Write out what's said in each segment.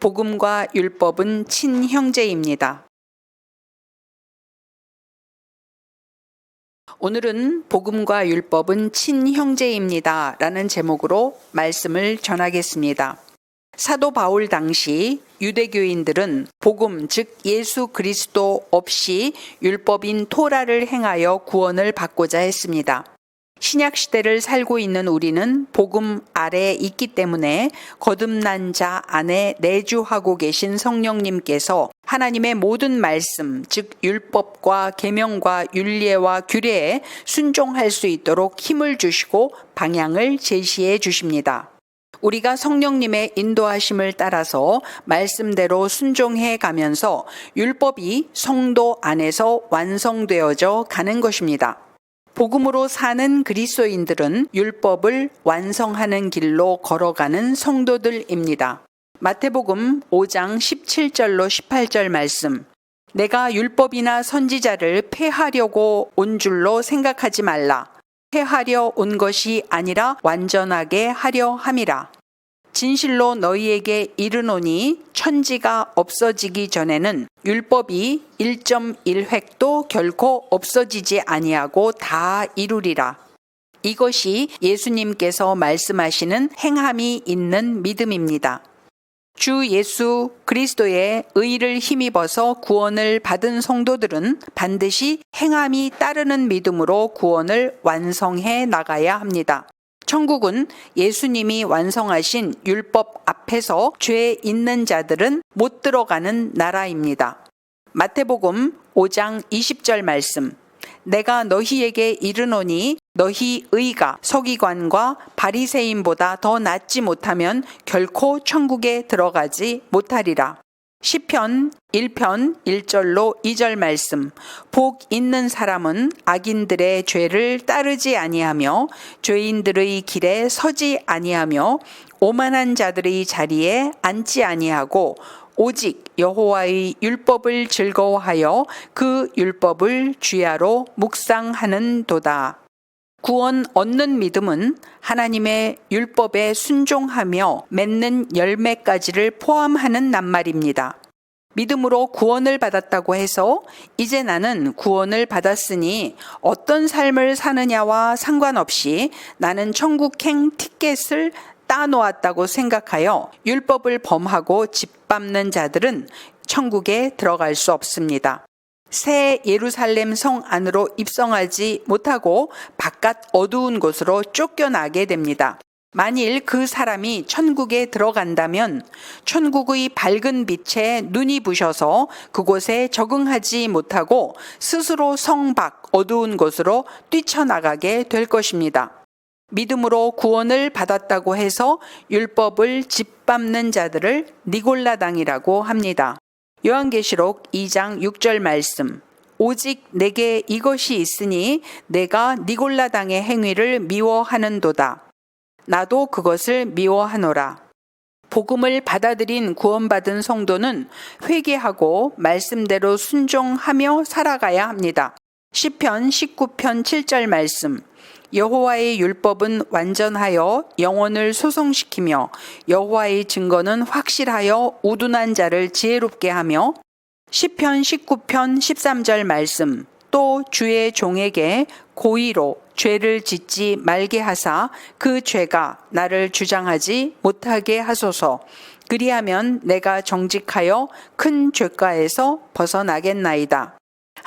복음과 율법은 친형제입니다. 오늘은 복음과 율법은 친형제입니다. 라는 제목으로 말씀을 전하겠습니다. 사도 바울 당시 유대교인들은 복음, 즉 예수 그리스도 없이 율법인 토라를 행하여 구원을 받고자 했습니다. 신약 시대를 살고 있는 우리는 복음 아래에 있기 때문에 거듭난 자 안에 내주하고 계신 성령님께서 하나님의 모든 말씀, 즉 율법과 계명과 윤례와 규례에 순종할 수 있도록 힘을 주시고 방향을 제시해 주십니다. 우리가 성령님의 인도하심을 따라서 말씀대로 순종해 가면서 율법이 성도 안에서 완성되어져 가는 것입니다. 복음으로 사는 그리스도인들은 율법을 완성하는 길로 걸어가는 성도들입니다. 마태복음 5장 17절로 18절 말씀. 내가 율법이나 선지자를 폐하려고 온 줄로 생각하지 말라. 폐하려 온 것이 아니라 완전하게 하려 함이라. 진실로 너희에게 이르노니 천지가 없어지기 전에는 율법이 1.1획도 결코 없어지지 아니하고 다 이루리라. 이것이 예수님께서 말씀하시는 행함이 있는 믿음입니다. 주 예수 그리스도의 의를 힘입어서 구원을 받은 성도들은 반드시 행함이 따르는 믿음으로 구원을 완성해 나가야 합니다. 천국은 예수님이 완성하신 율법 앞에서 죄 있는 자들은 못 들어가는 나라입니다. 마태복음 5장 20절 말씀. 내가 너희에게 이르노니 너희 의가 서기관과 바리새인보다 더 낫지 못하면 결코 천국에 들어가지 못하리라. 시편 1편 1절로 2절 말씀 복 있는 사람은 악인들의 죄를 따르지 아니하며 죄인들의 길에 서지 아니하며 오만한 자들의 자리에 앉지 아니하고 오직 여호와의 율법을 즐거워하여 그 율법을 주야로 묵상하는도다. 구원 얻는 믿음은 하나님의 율법에 순종하며 맺는 열매까지를 포함하는 낱말입니다. 믿음으로 구원을 받았다고 해서 이제 나는 구원을 받았으니 어떤 삶을 사느냐와 상관없이 나는 천국행 티켓을 따놓았다고 생각하여 율법을 범하고 짓밟는 자들은 천국에 들어갈 수 없습니다. 새 예루살렘 성 안으로 입성하지 못하고 바깥 어두운 곳으로 쫓겨나게 됩니다. 만일 그 사람이 천국에 들어간다면 천국의 밝은 빛에 눈이 부셔서 그곳에 적응하지 못하고 스스로 성 밖 어두운 곳으로 뛰쳐나가게 될 것입니다. 믿음으로 구원을 받았다고 해서 율법을 짓밟는 자들을 니골라당이라고 합니다. 요한계시록 2장 6절 말씀. 오직 내게 이것이 있으니 내가 니골라당의 행위를 미워하는도다. 나도 그것을 미워하노라. 복음을 받아들인 구원받은 성도는 회개하고 말씀대로 순종하며 살아가야 합니다. 시편 19편 7절 말씀. 여호와의 율법은 완전하여 영혼을 소성시키며 여호와의 증거는 확실하여 우둔한 자를 지혜롭게 하며 시편 19편 13절 말씀 또 주의 종에게 고의로 죄를 짓지 말게 하사 그 죄가 나를 주장하지 못하게 하소서 그리하면 내가 정직하여 큰 죄가에서 벗어나겠나이다.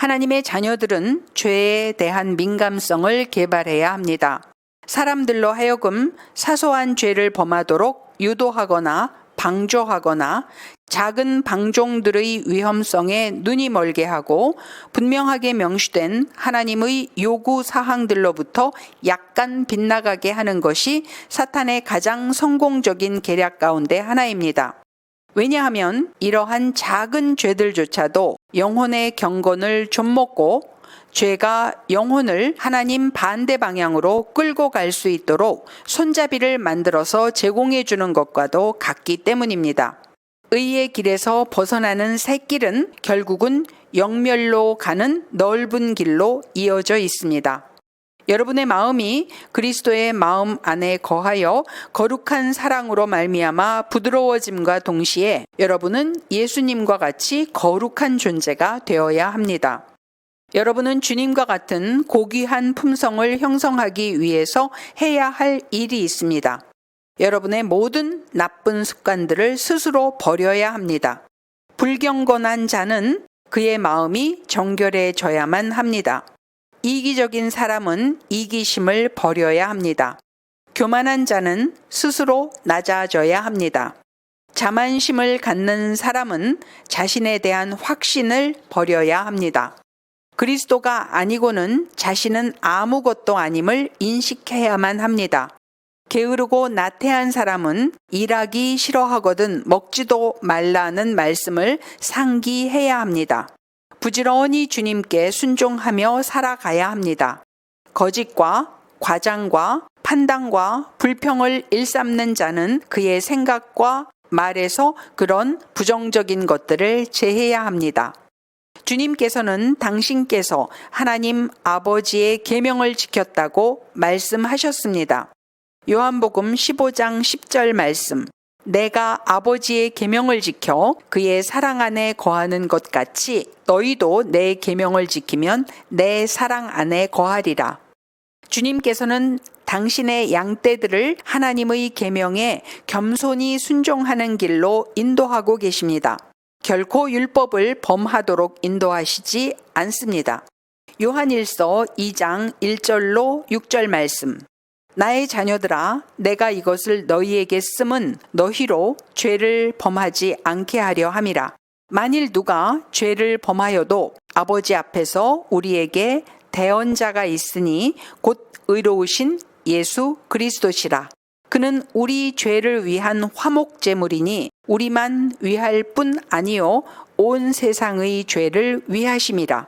하나님의 자녀들은 죄에 대한 민감성을 개발해야 합니다. 사람들로 하여금 사소한 죄를 범하도록 유도하거나 방조하거나 작은 방종들의 위험성에 눈이 멀게 하고 분명하게 명시된 하나님의 요구 사항들로부터 약간 빗나가게 하는 것이 사탄의 가장 성공적인 계략 가운데 하나입니다. 왜냐하면 이러한 작은 죄들조차도 영혼의 경건을 좀먹고 죄가 영혼을 하나님 반대 방향으로 끌고 갈 수 있도록 손잡이를 만들어서 제공해 주는 것과도 같기 때문입니다. 의의 길에서 벗어나는 새길은 결국은 영멸로 가는 넓은 길로 이어져 있습니다. 여러분의 마음이 그리스도의 마음 안에 거하여 거룩한 사랑으로 말미암아 부드러워짐과 동시에 여러분은 예수님과 같이 거룩한 존재가 되어야 합니다. 여러분은 주님과 같은 고귀한 품성을 형성하기 위해서 해야 할 일이 있습니다. 여러분의 모든 나쁜 습관들을 스스로 버려야 합니다. 불경건한 자는 그의 마음이 정결해져야만 합니다. 이기적인 사람은 이기심을 버려야 합니다. 교만한 자는 스스로 낮아져야 합니다. 자만심을 갖는 사람은 자신에 대한 확신을 버려야 합니다. 그리스도가 아니고는 자신은 아무것도 아님을 인식해야만 합니다. 게으르고 나태한 사람은 일하기 싫어하거든 먹지도 말라는 말씀을 상기해야 합니다. 부지런히 주님께 순종하며 살아가야 합니다. 거짓과 과장과 판단과 불평을 일삼는 자는 그의 생각과 말에서 그런 부정적인 것들을 제해야 합니다. 주님께서는 당신께서 하나님 아버지의 계명을 지켰다고 말씀하셨습니다. 요한복음 15장 10절 말씀. 내가 아버지의 계명을 지켜 그의 사랑 안에 거하는 것 같이 너희도 내 계명을 지키면 내 사랑 안에 거하리라. 주님께서는 당신의 양떼들을 하나님의 계명에 겸손히 순종하는 길로 인도하고 계십니다. 결코 율법을 범하도록 인도하시지 않습니다. 요한일서 2장 1절로 6절 말씀. 나의 자녀들아, 내가 이것을 너희에게 쓰면 너희로 죄를 범하지 않게 하려 함이라. 만일 누가 죄를 범하여도 아버지 앞에서 우리에게 대언자가 있으니 곧 의로우신 예수 그리스도시라. 그는 우리 죄를 위한 화목 제물이니 우리만 위할 뿐 아니요 온 세상의 죄를 위하심이라.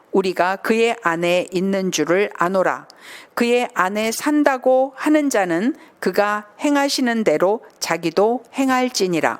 우리가 그의 안에 있는 줄을 아노라. 그의 안에 산다고 하는 자는 그가 행하시는 대로 자기도 행할지니라.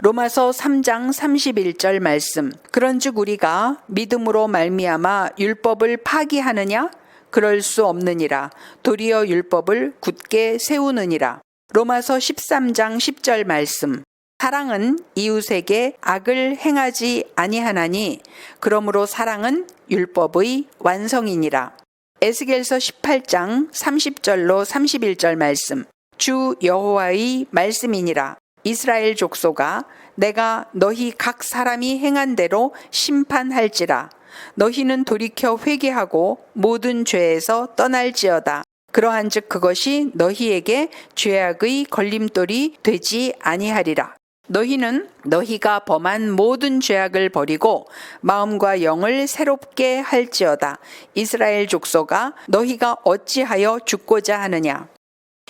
로마서 3장 31절 말씀. 그런즉 우리가 믿음으로 말미암아 율법을 파기하느냐? 그럴 수 없느니라. 도리어 율법을 굳게 세우느니라. 로마서 13장 10절 말씀. 사랑은 이웃에게 악을 행하지 아니하나니 그러므로 사랑은 율법의 완성이니라. 에스겔서 18장 30절로 31절 말씀. 주 여호와의 말씀이니라. 이스라엘 족속아 내가 너희 각 사람이 행한 대로 심판할지라. 너희는 돌이켜 회개하고 모든 죄에서 떠날지어다. 그러한즉 그것이 너희에게 죄악의 걸림돌이 되지 아니하리라. 너희는 너희가 범한 모든 죄악을 버리고 마음과 영을 새롭게 할지어다. 이스라엘 족속아 너희가 어찌하여 죽고자 하느냐.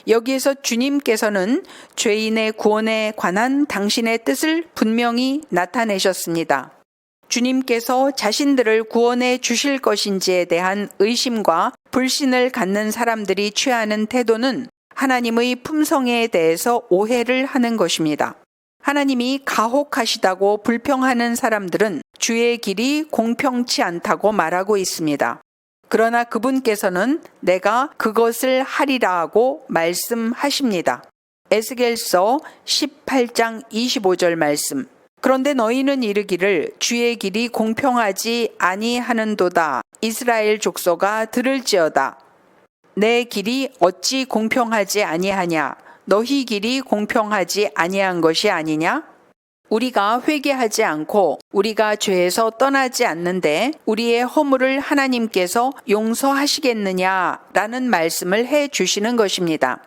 여기에서 주님께서는 죄인의 구원에 관한 당신의 뜻을 분명히 나타내셨습니다. 주님께서 자신들을 구원해 주실 것인지에 대한 의심과 불신을 갖는 사람들이 취하는 태도는 하나님의 품성에 대해서 오해를 하는 것입니다. 하나님이 가혹하시다고 불평하는 사람들은 주의 길이 공평치 않다고 말하고 있습니다. 그러나 그분께서는 내가 그것을 하리라고 말씀하십니다. 에스겔서 18장 25절 말씀. 그런데 너희는 이르기를 주의 길이 공평하지 아니하는도다. 이스라엘 족속아 들을지어다. 내 길이 어찌 공평하지 아니하냐? 너희 길이 공평하지 아니한 것이 아니냐? 우리가 회개하지 않고 우리가 죄에서 떠나지 않는데 우리의 허물을 하나님께서 용서하시겠느냐라는 말씀을 해 주시는 것입니다.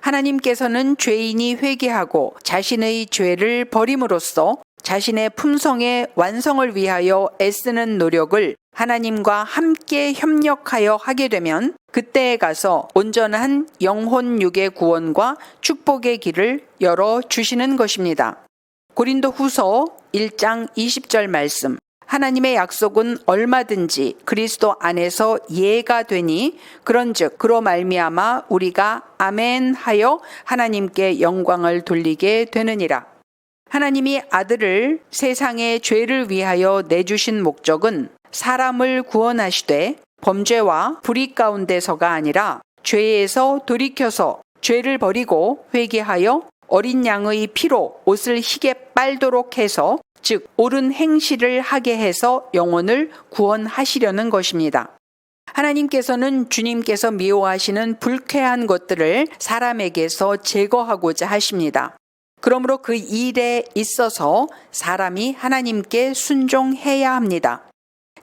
하나님께서는 죄인이 회개하고 자신의 죄를 버림으로써 자신의 품성의 완성을 위하여 애쓰는 노력을 하나님과 함께 협력하여 하게 되면 그때에 가서 온전한 영혼 육의 구원과 축복의 길을 열어 주시는 것입니다. 고린도 후서 1장 20절 말씀. 하나님의 약속은 얼마든지 그리스도 안에서 예가 되니 그런즉 그로 말미암아 우리가 아멘 하여 하나님께 영광을 돌리게 되느니라. 하나님이 아들을 세상의 죄를 위하여 내주신 목적은 사람을 구원하시되 범죄와 불의 가운데서가 아니라 죄에서 돌이켜서 죄를 버리고 회개하여 어린 양의 피로 옷을 희게 빨도록 해서 즉 옳은 행실을 하게 해서 영혼을 구원하시려는 것입니다. 하나님께서는 주님께서 미워하시는 불쾌한 것들을 사람에게서 제거하고자 하십니다. 그러므로 그 일에 있어서 사람이 하나님께 순종해야 합니다.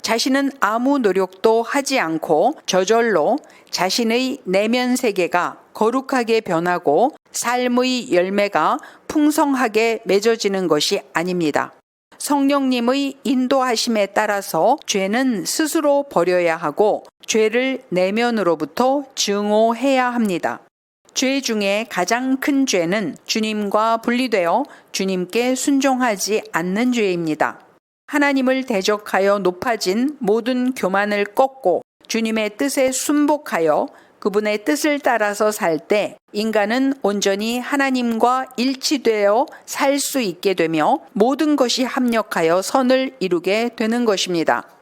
자신은 아무 노력도 하지 않고 저절로 자신의 내면 세계가 거룩하게 변하고 삶의 열매가 풍성하게 맺어지는 것이 아닙니다. 성령님의 인도하심에 따라서 죄는 스스로 버려야 하고 죄를 내면으로부터 증오해야 합니다. 죄 중에 가장 큰 죄는 주님과 분리되어 주님께 순종하지 않는 죄입니다. 하나님을 대적하여 높아진 모든 교만을 꺾고 주님의 뜻에 순복하여 그분의 뜻을 따라서 살 때 인간은 온전히 하나님과 일치되어 살 수 있게 되며 모든 것이 합력하여 선을 이루게 되는 것입니다.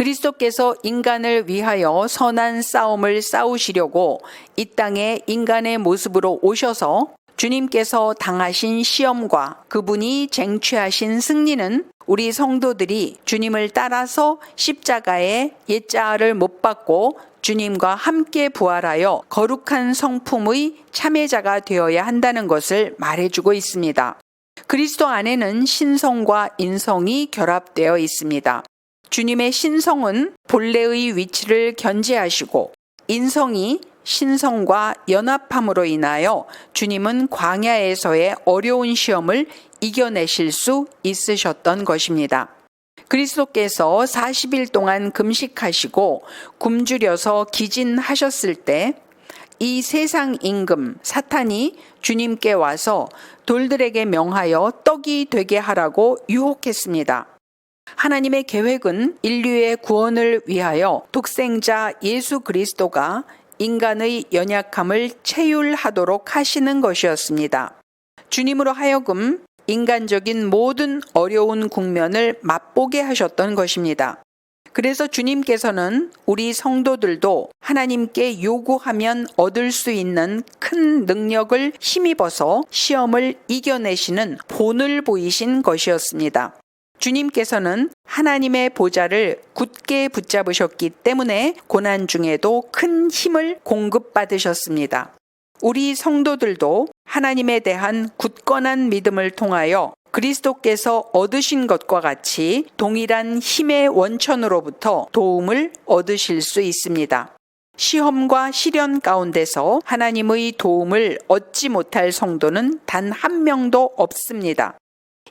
그리스도께서 인간을 위하여 선한 싸움을 싸우시려고 이 땅에 인간의 모습으로 오셔서 주님께서 당하신 시험과 그분이 쟁취하신 승리는 우리 성도들이 주님을 따라서 십자가에 옛자를 못 받고 주님과 함께 부활하여 거룩한 성품의 참여자가 되어야 한다는 것을 말해주고 있습니다. 그리스도 안에는 신성과 인성이 결합되어 있습니다. 주님의 신성은 본래의 위치를 견제하시고 인성이 신성과 연합함으로 인하여 주님은 광야에서의 어려운 시험을 이겨내실 수 있으셨던 것입니다. 그리스도께서 40일 동안 금식하시고 굶주려서 기진하셨을 때 이 세상 임금 사탄이 주님께 와서 돌들에게 명하여 떡이 되게 하라고 유혹했습니다. 하나님의 계획은 인류의 구원을 위하여 독생자 예수 그리스도가 인간의 연약함을 체휼하도록 하시는 것이었습니다. 주님으로 하여금 인간적인 모든 어려운 국면을 맛보게 하셨던 것입니다. 그래서 주님께서는 우리 성도들도 하나님께 요구하면 얻을 수 있는 큰 능력을 힘입어서 시험을 이겨내시는 본을 보이신 것이었습니다. 주님께서는 하나님의 보좌를 굳게 붙잡으셨기 때문에 고난 중에도 큰 힘을 공급받으셨습니다. 우리 성도들도 하나님에 대한 굳건한 믿음을 통하여 그리스도께서 얻으신 것과 같이 동일한 힘의 원천으로부터 도움을 얻으실 수 있습니다. 시험과 시련 가운데서 하나님의 도움을 얻지 못할 성도는 단 한 명도 없습니다.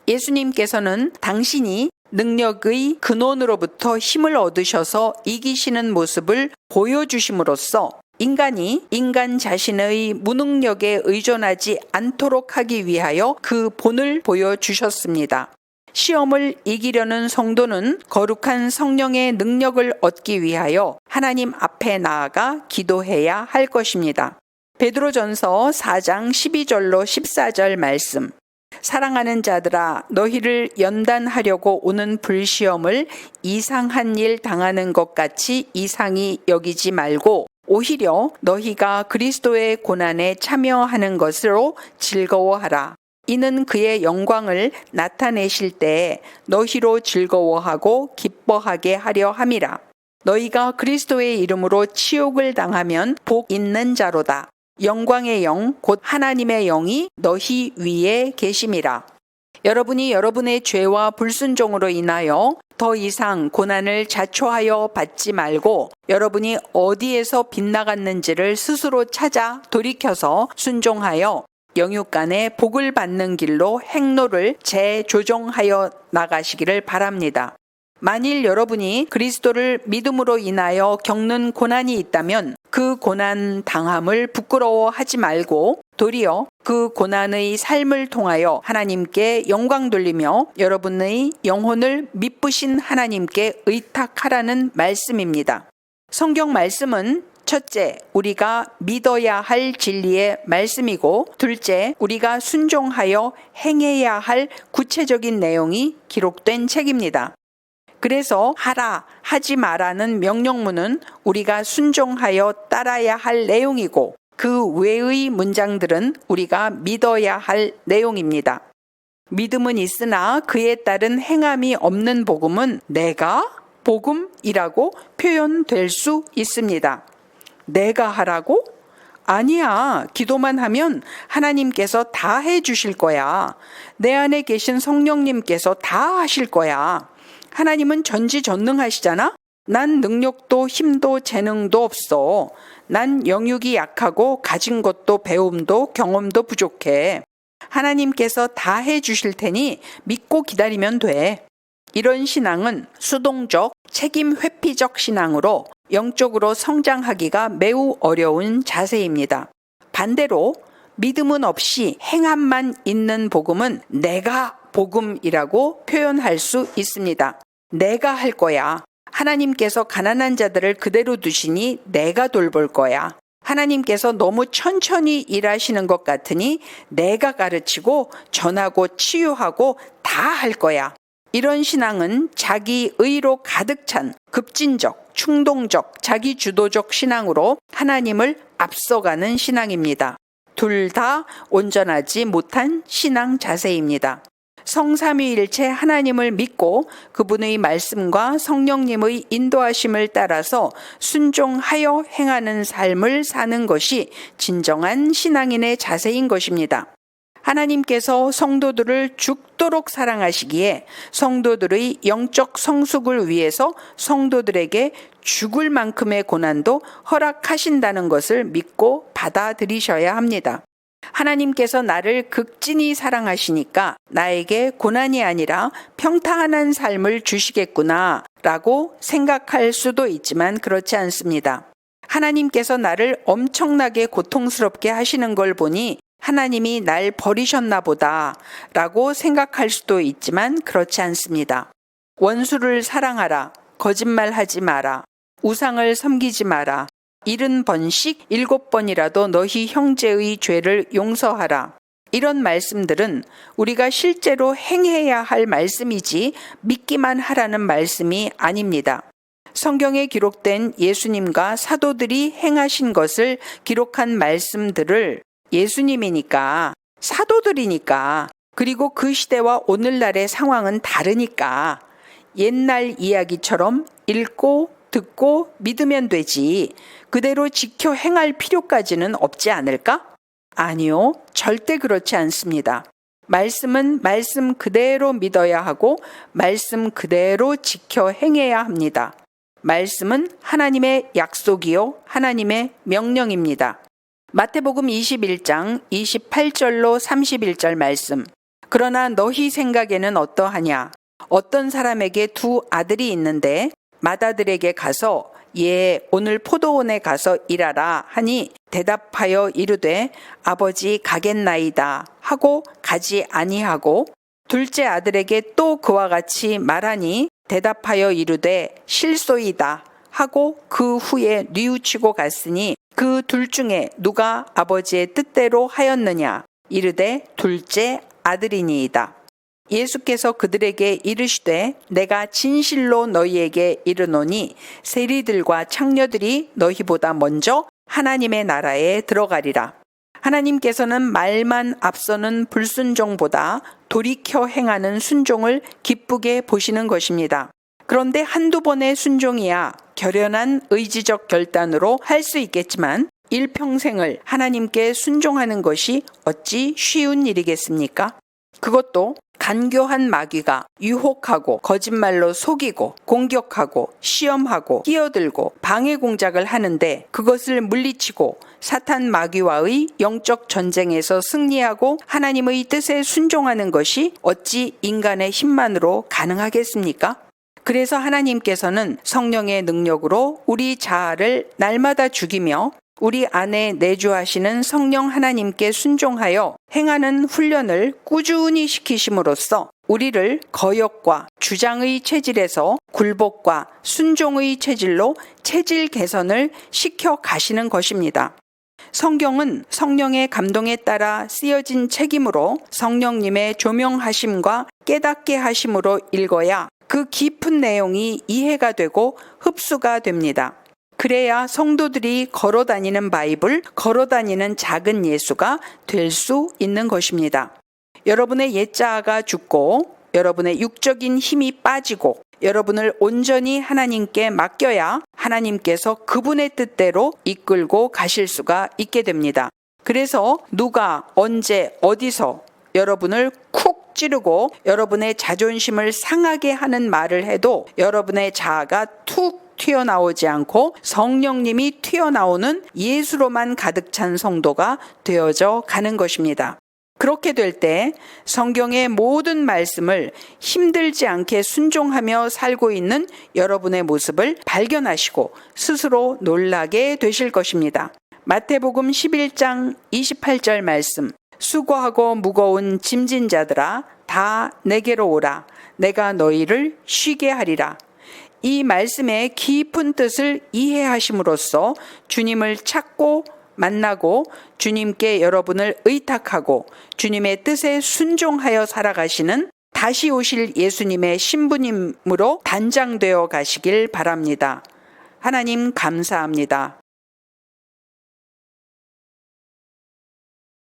예수님께서는 당신이 능력의 근원으로부터 힘을 얻으셔서 이기시는 모습을 보여주심으로써 인간이 인간 자신의 무능력에 의존하지 않도록 하기 위하여 그 본을 보여주셨습니다. 시험을 이기려는 성도는 거룩한 성령의 능력을 얻기 위하여 하나님 앞에 나아가 기도해야 할 것입니다. 베드로전서 4장 12절로 14절 말씀. 사랑하는 자들아 너희를 연단하려고 오는 불시험을 이상한 일 당하는 것 같이 이상히 여기지 말고 오히려 너희가 그리스도의 고난에 참여하는 것으로 즐거워하라. 이는 그의 영광을 나타내실 때에 너희로 즐거워하고 기뻐하게 하려 함이라. 너희가 그리스도의 이름으로 치욕을 당하면 복 있는 자로다. 영광의 영, 곧 하나님의 영이 너희 위에 계심이라. 여러분이 여러분의 죄와 불순종으로 인하여 더 이상 고난을 자초하여 받지 말고 여러분이 어디에서 빗나갔는지를 스스로 찾아 돌이켜서 순종하여 영육 간의 복을 받는 길로 행로를 재조정하여 나가시기를 바랍니다. 만일 여러분이 그리스도를 믿음으로 인하여 겪는 고난이 있다면 그 고난 당함을 부끄러워하지 말고 도리어 그 고난의 삶을 통하여 하나님께 영광 돌리며 여러분의 영혼을 미쁘신 하나님께 의탁하라는 말씀입니다. 성경 말씀은 첫째, 우리가 믿어야 할 진리의 말씀이고, 둘째, 우리가 순종하여 행해야 할 구체적인 내용이 기록된 책입니다. 그래서 하라, 하지 마라는 명령문은 우리가 순종하여 따라야 할 내용이고, 그 외의 문장들은 우리가 믿어야 할 내용입니다. 믿음은 있으나 그에 따른 행함이 없는 복음은 내가 복음이라고 표현될 수 있습니다. 내가 하라고? 아니야. 기도만 하면 하나님께서 다 해주실 거야. 내 안에 계신 성령님께서 다 하실 거야. 하나님은 전지전능하시잖아? 난 능력도 힘도 재능도 없어. 난 영육이 약하고 가진 것도 배움도 경험도 부족해. 하나님께서 다 해주실 테니 믿고 기다리면 돼. 이런 신앙은 수동적, 책임 회피적 신앙으로 영적으로 성장하기가 매우 어려운 자세입니다. 반대로 믿음은 없이 행함만 있는 복음은 내가 복음이라고 표현할 수 있습니다. 내가 할 거야. 하나님께서 가난한 자들을 그대로 두시니 내가 돌볼 거야. 하나님께서 너무 천천히 일하시는 것 같으니 내가 가르치고 전하고 치유하고 다 할 거야. 이런 신앙은 자기 의로 가득 찬 급진적, 충동적, 자기 주도적 신앙으로 하나님을 앞서가는 신앙입니다. 둘 다 온전하지 못한 신앙 자세입니다. 성삼위일체 하나님을 믿고 그분의 말씀과 성령님의 인도하심을 따라서 순종하여 행하는 삶을 사는 것이 진정한 신앙인의 자세인 것입니다. 하나님께서 성도들을 죽도록 사랑하시기에 성도들의 영적 성숙을 위해서 성도들에게 죽을 만큼의 고난도 허락하신다는 것을 믿고 받아들이셔야 합니다. 하나님께서 나를 극진히 사랑하시니까 나에게 고난이 아니라 평탄한 삶을 주시겠구나 라고 생각할 수도 있지만 그렇지 않습니다. 하나님께서 나를 엄청나게 고통스럽게 하시는 걸 보니 하나님이 날 버리셨나 보다 라고 생각할 수도 있지만 그렇지 않습니다. 원수를 사랑하라. 거짓말 하지 마라. 우상을 섬기지 마라. 일흔 번씩 일곱 번이라도 너희 형제의 죄를 용서하라. 이런 말씀들은 우리가 실제로 행해야 할 말씀이지 믿기만 하라는 말씀이 아닙니다. 성경에 기록된 예수님과 사도들이 행하신 것을 기록한 말씀들을 예수님이니까 사도들이니까 그리고 그 시대와 오늘날의 상황은 다르니까 옛날 이야기처럼 읽고 듣고 믿으면 되지 그대로 지켜 행할 필요까지는 없지 않을까? 아니요, 절대 그렇지 않습니다. 말씀은 말씀 그대로 믿어야 하고 말씀 그대로 지켜 행해야 합니다. 말씀은 하나님의 약속이요, 하나님의 명령입니다. 마태복음 21장 28절로 31절 말씀. 그러나 너희 생각에는 어떠하냐? 어떤 사람에게 두 아들이 있는데 맏아들에게 가서 예 오늘 포도원에 가서 일하라 하니 대답하여 이르되 아버지 가겠나이다 하고 가지 아니하고 둘째 아들에게 또 그와 같이 말하니 대답하여 이르되 실소이다 하고 그 후에 뉘우치고 갔으니 그 둘 중에 누가 아버지의 뜻대로 하였느냐? 이르되 둘째 아들이니이다. 예수께서 그들에게 이르시되 내가 진실로 너희에게 이르노니 세리들과 창녀들이 너희보다 먼저 하나님의 나라에 들어가리라. 하나님께서는 말만 앞서는 불순종보다 돌이켜 행하는 순종을 기쁘게 보시는 것입니다. 그런데 한두 번의 순종이야 결연한 의지적 결단으로 할 수 있겠지만 일평생을 하나님께 순종하는 것이 어찌 쉬운 일이겠습니까? 그것도 간교한 마귀가 유혹하고 거짓말로 속이고 공격하고 시험하고 끼어들고 방해 공작을 하는데 그것을 물리치고 사탄 마귀와의 영적 전쟁에서 승리하고 하나님의 뜻에 순종하는 것이 어찌 인간의 힘만으로 가능하겠습니까? 그래서 하나님께서는 성령의 능력으로 우리 자아를 날마다 죽이며 우리 안에 내주하시는 성령 하나님께 순종하여 행하는 훈련을 꾸준히 시키심으로써 우리를 거역과 주장의 체질에서 굴복과 순종의 체질로 체질 개선을 시켜 가시는 것입니다. 성경은 성령의 감동에 따라 쓰여진 책임으로 성령님의 조명하심과 깨닫게 하심으로 읽어야 그 깊은 내용이 이해가 되고 흡수가 됩니다. 그래야 성도들이 걸어 다니는 바이블, 걸어 다니는 작은 예수가 될 수 있는 것입니다. 여러분의 옛자아가 죽고 여러분의 육적인 힘이 빠지고 여러분을 온전히 하나님께 맡겨야 하나님께서 그분의 뜻대로 이끌고 가실 수가 있게 됩니다. 그래서 누가 언제 어디서 여러분을 쿡 찌르고 여러분의 자존심을 상하게 하는 말을 해도 여러분의 자아가 툭 튀어나오지 않고 성령님이 튀어나오는 예수로만 가득 찬 성도가 되어져 가는 것입니다. 그렇게 될 때 성경의 모든 말씀을 힘들지 않게 순종하며 살고 있는 여러분의 모습을 발견하시고 스스로 놀라게 되실 것입니다. 마태복음 11장 28절 말씀. 수고하고 무거운 짐진 자들아 다 내게로 오라. 내가 너희를 쉬게 하리라. 이 말씀의 깊은 뜻을 이해하심으로써 주님을 찾고 만나고 주님께 여러분을 의탁하고 주님의 뜻에 순종하여 살아가시는 다시 오실 예수님의 신부님으로 단장되어 가시길 바랍니다. 하나님 감사합니다.